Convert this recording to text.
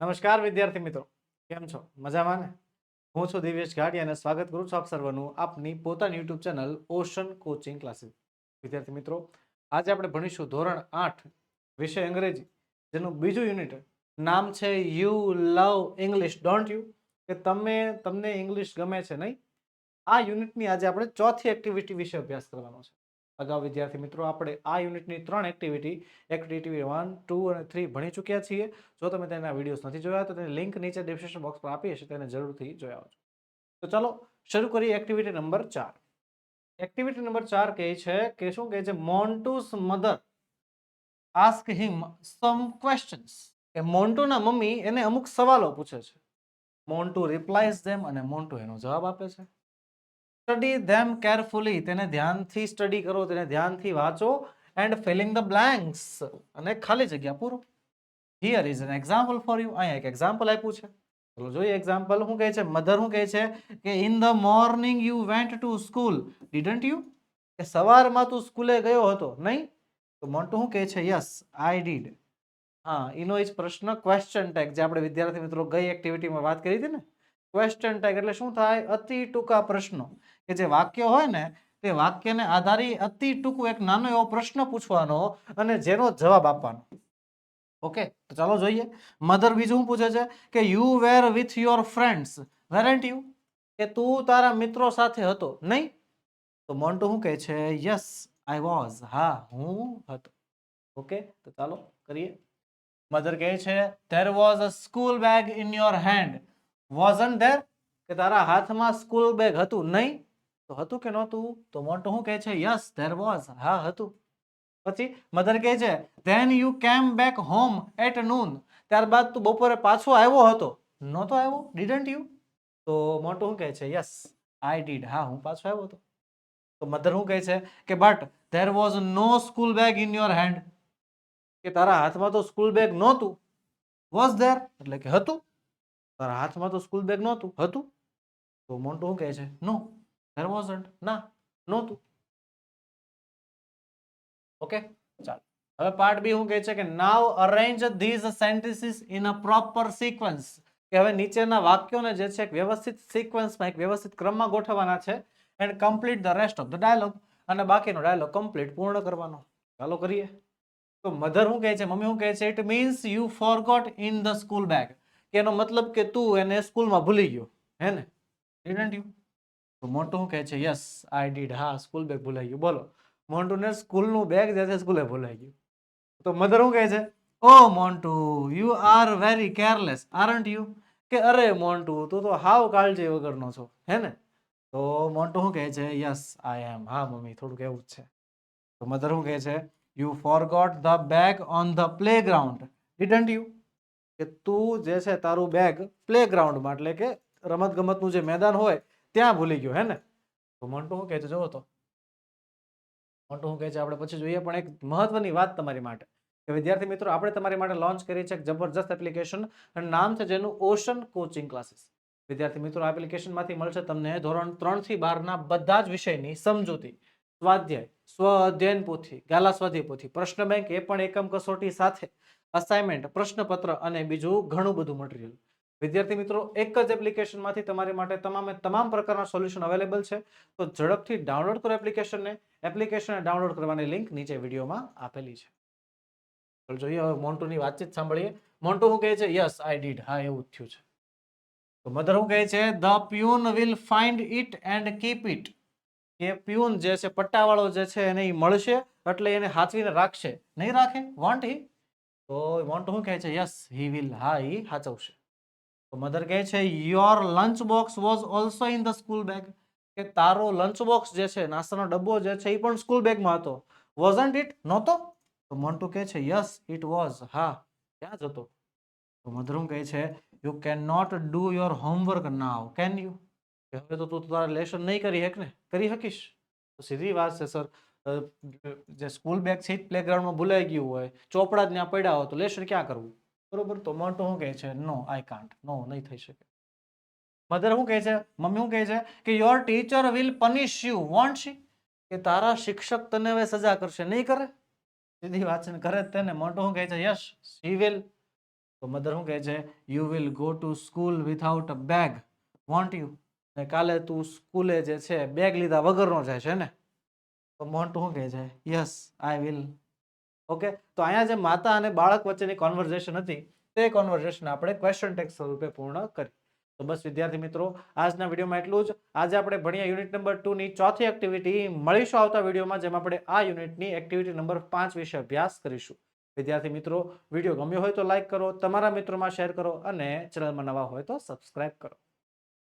નમસ્કાર, વિદ્યાર્થી મિત્રો. કેમ છો? મજામાં ને? હું છું દિવ્યેશ ગાડી અને સ્વાગત કરું છું આપ સર્વનું આપની પોતાની YouTube channel Ocean coaching classes. વિદ્યાર્થી મિત્રો, આજે આપણે ભણીશું ધોરણ આઠ, વિષય અંગ્રેજી, જેનું બીજું યુનિટ નામ છે you love English don't you કે તમે, તમને ઇંગ્લિશ ગમે છે નહીં? આ યુનિટની આજે આપણે ચોથી એક્ટિવિટી વિશે અભ્યાસ કરવાનો છે. અગાઉ વિદ્યાર્થી મિત્રો, આપણે આ યુનિટની ત્રણ એક્ટિવિટી એક્ટિવિટી વન ટુ અને થ્રી ભણી ચૂક્યા છીએ. જો તમે તેના વિડીયોઝ નથી જોયા, તો તેની લિંક નીચે ડિસ્ક્રિપ્શન બોક્સ પર આપી હશે, તેને જરૂરથી જોઈ આવજો. તો ચાલો, શરૂ કરીએ એક્ટિવિટી નંબર ચાર. એક્ટિવિટી નંબર ચાર કહે છે કે શું કહે છે? Montu's mother ask him some questions કે મોન્ટુના મમ્મી એને અમુક સવાલો પૂછે છે. મોન્ટુ રિપ્લાયઝ ધેમ અને મોન્ટુ એનો જવાબ આપે છે. સ્ટડી ધેમ કેરફુલી તેને ધ્યાનથી સ્ટડી કરો, તેને ધ્યાનથી વાંચો એન્ડ ફિલિંગ ધ બ્લેન્ક્સ અને ખાલી જગ્યા પૂરો. Here is an example for you અહીંયા એક એક્ઝામ્પલ આપ્યું છે. ચલો જોઈએ એક્ઝામ્પલ શું કહે છે? મધર શું કહે છે? કે in the morning you went to school didn't you કે સવારમાં તું સ્કૂલે ગયો હતો. નહીં? તો મોન્ટુ શું કહે છે? યસ આઈ ડીડ હા, એનો જ પ્રશ્ન ક્વેશ્ચન ટેગ જે આપણે વિદ્યાર્થી મિત્રો ગઈ એક્ટિવિટીમાં વાત કરી હતી ને? ક્વેશ્ચન ટેગ એટલે શું થાય? અતિ ટૂંકા પ્રશ્નો. કે જે વાક્ય હોય ને, તે વાક્યને આધારી અતિ ટૂંકું એક નાનો એવો પ્રશ્ન પૂછવાનો અને જેનો જવાબ આપવાનો. ઓકે તો ચાલો જોઈએ. મધર બીજું શું પૂછે છે? કે you were with your friends weren't you કે તું તારા મિત્રો સાથે હતો. નહીં? તો મોન્ટુ શું કહે છે? યસ આઈ વોઝ હા, હું હતો. ઓકે તો ચાલો કરીએ. મધર કહે છે there was a school bag in your hand wasn't there કે તારા હાથમાં સ્કૂલ બેગ હતું નહીં? તો હતું કે નહોતું? તો મોન્ટુ શું કહે છે? યસ ધેર વોઝ હા, હતું. પછી મધર કહે છે then you came back home at noon ત્યારબાદ તું બપોરે પાછો આવ્યો હતો. નહોતો આવ્યો? ડીડન્ટ યુ તો મોટું શું કહે છે? યસ આઈ ડીડ હા, હું પાછો આવ્યો હતો. તો મધર શું કહે છે? કે but there was no school bag in your hand કે તારા હાથમાં તો સ્કૂલ બેગ નહોતું. વોઝ ધેર એટલે કે હતું. તારા હાથમાં તો સ્કૂલ બેગ નહોતું. હતું? તો મોન્ટો શું કહે છે? નો ધેર વોઝન્ટ ના, નહોતું. ઓકે ચાલો. હવે પાર્ટ બી શું કહે છે કે now arrange these sentences in a proper sequence કે હવે નીચેના વાક્યોને જે છે એક વ્યવસ્થિત સિક્વન્સમાં એક વ્યવસ્થિત ક્રમમાં ગોઠવવાના છે and complete the rest of the dialogue અને બાકીનો ડાયલોગ કમ્પ્લીટ પૂર્ણ કરવાનો. ચાલો કરીએ. તો મધર શું કહે છે? મમ્મી શું કહે છે? It means you forgot in the school bag એનો મતલબ કે તું એને સ્કૂલમાં ભૂલી ગયો, હે ને? ડીડન્ટ યુ તો મોટું શું કહે છે? યસ આઈ ડીડ હા, સ્કૂલ બેગ ભૂલાઈ ગયું. બોલો. મોન્ટુને સ્કૂલનું બેગ જે છે સ્કૂલે ભૂલાઈ ગયું. તો મધર શું કહે છે? ઓ Montu you are very careless aren't you કે અરે મોન્ટુ, તું તો હાવ કાળજી વગરનો છો, હે ને? તો મોન્ટુ શું કહે છે? યસ આઈ એમ હા, મમ્મી, થોડુંક એવું જ છે. તો મધર શું કહે છે? You forgot the bag on the playground didn't you કે તું જે છે તારું બેગ પ્લે ગ્રાઉન્ડમાં એટલે કે રમત ગમતનું જે મેદાન હોય, ત્યાં ભૂલી ગયો, હે ને? તો મોન્ટુ શું કહે છે? જોવો તો. મોન્ટુ શું કહે છે? આપણે પછી જોઈએ, પણ એક મહત્વની વાત તમારી માટે. કે વિદ્યાર્થી મિત્રો, આપણે તમારી માટે લોન્ચ કરી છે એક જબરજસ્ત એપ્લિકેશન અને નામ છે જેનું ઓશન કોચિંગ ક્લાસીસ વિદ્યાર્થી મિત્રો, આ એપ્લિકેશનમાંથી મળશે તમને ધોરણ ત્રણથી બારના બધા જ વિષયની સમજૂતી. સ્વાધ્યાય સ્વ અધ્યયન પોથી, ગાલા સ્વાધ્યાય પોથી, પ્રશ્ન બેંક, એ પણ એકમ કસોટી સાથે. અસાઇનમેન્ટ પ્રશ્નપત્ર અને બીજું ઘણું બધું મટીરિયલ વિદ્યાર્થી મિત્રો, એક જ એપ્લિકેશનમાંથી તમારી માટે તમામે તમામ પ્રકારના સોલ્યુશન અવેલેબલ છે. તો ઝડપથી ડાઉનલોડ કરો એપ્લિકેશનને એપ્લિકેશનને ડાઉનલોડ કરવાની લિંક નીચે વિડીયોમાં આપેલી છે. ચાલો જોઈએ, હવે મોન્ટુની વાતચીત સાંભળીએ. મોન્ટુ શું કહે છે? યસ આઈ ડીડ હા, એવું થયું છે. તો મધર શું કહે છે? The peon will find it and keep it કે પ્યુન જે છે, પટ્ટાવાળો જે છે, એને મળશે, એટલે એને હાથવીને રાખશે. નહીં રાખે? વોન્ટ હી તો મોન્ટુ શું કહે છે? યસ હી વિલ હા, ઈ હાચવશે તો મધર કહે છે your lunch box was also in the school bag કે તારો લંચ બોક્સ જે છે, નાસ્તાનો ડબ્બો જે છે એ પણ સ્કૂલ બેગમાં હતો. વોઝન્ટ ઇટ નહોતો? તો મોન્ટુ કહે છે યસ ઇટ વોઝ હા ક્યાં જ હતો. તો મધર શું કહે છે you can not do your homework now can you કે હવે તો તું તારા લેશન નહીં કરી શક ને? કરી શકીશ? તો સીધી વાત છે સર જે સ્કૂલ બેગ છે પ્લેગ્રાઉન્ડમાં ભૂલાઈ ગયું હોય, ચોપડા જ ત્યાં પડ્યા હોય તો લેશન ક્યાં કરવું? બરોબર, તો મોટો શું કહે છે? નો આઈ કાન્ટ નો નહીં થઈ શકે. મધર શું કહે છે? મમ્મી શું કહે છે? કે your teacher will punish you won't she કે તારા શિક્ષક તને હવે સજા કરશે. નહીં કરે? સીધી છે કરે તેને. મોટું શું કહે છે? યશ શી વિલ તો મધર શું કહે છે? You will go to school without a bag won't you ને કાલે તું સ્કૂલે જે છે, બેગ લીધા વગરનો જાય છે ને? તો મોન્ટ શું કહે છે? યસ આઈ વિલ ઓકે તો અહીંયા જે માતા અને બાળક વચ્ચેની કોન્વર્ઝેશન હતી, તે કોન્વર્ઝેશન આપણે ક્વેશ્ચન ટેક્સ સ્વરૂપે પૂર્ણ કરી. તો બસ વિદ્યાર્થી મિત્રો, આજના વિડીયોમાં એટલું જ. આજે આપણે ભણ્યા યુનિટ નંબર ટુની ચોથી એક્ટિવિટી મળીશું આવતા વિડીયોમાં, જેમાં આપણે આ યુનિટની એક્ટિવિટી નંબર પાંચ વિશે અભ્યાસ કરીશું. વિદ્યાર્થી મિત્રો, વીડિયો ગમ્યો હોય તો લાઇક કરો, તમારા મિત્રોમાં શેર કરો અને ચેનલમાં નવા હોય તો સબસ્ક્રાઇબ કરો.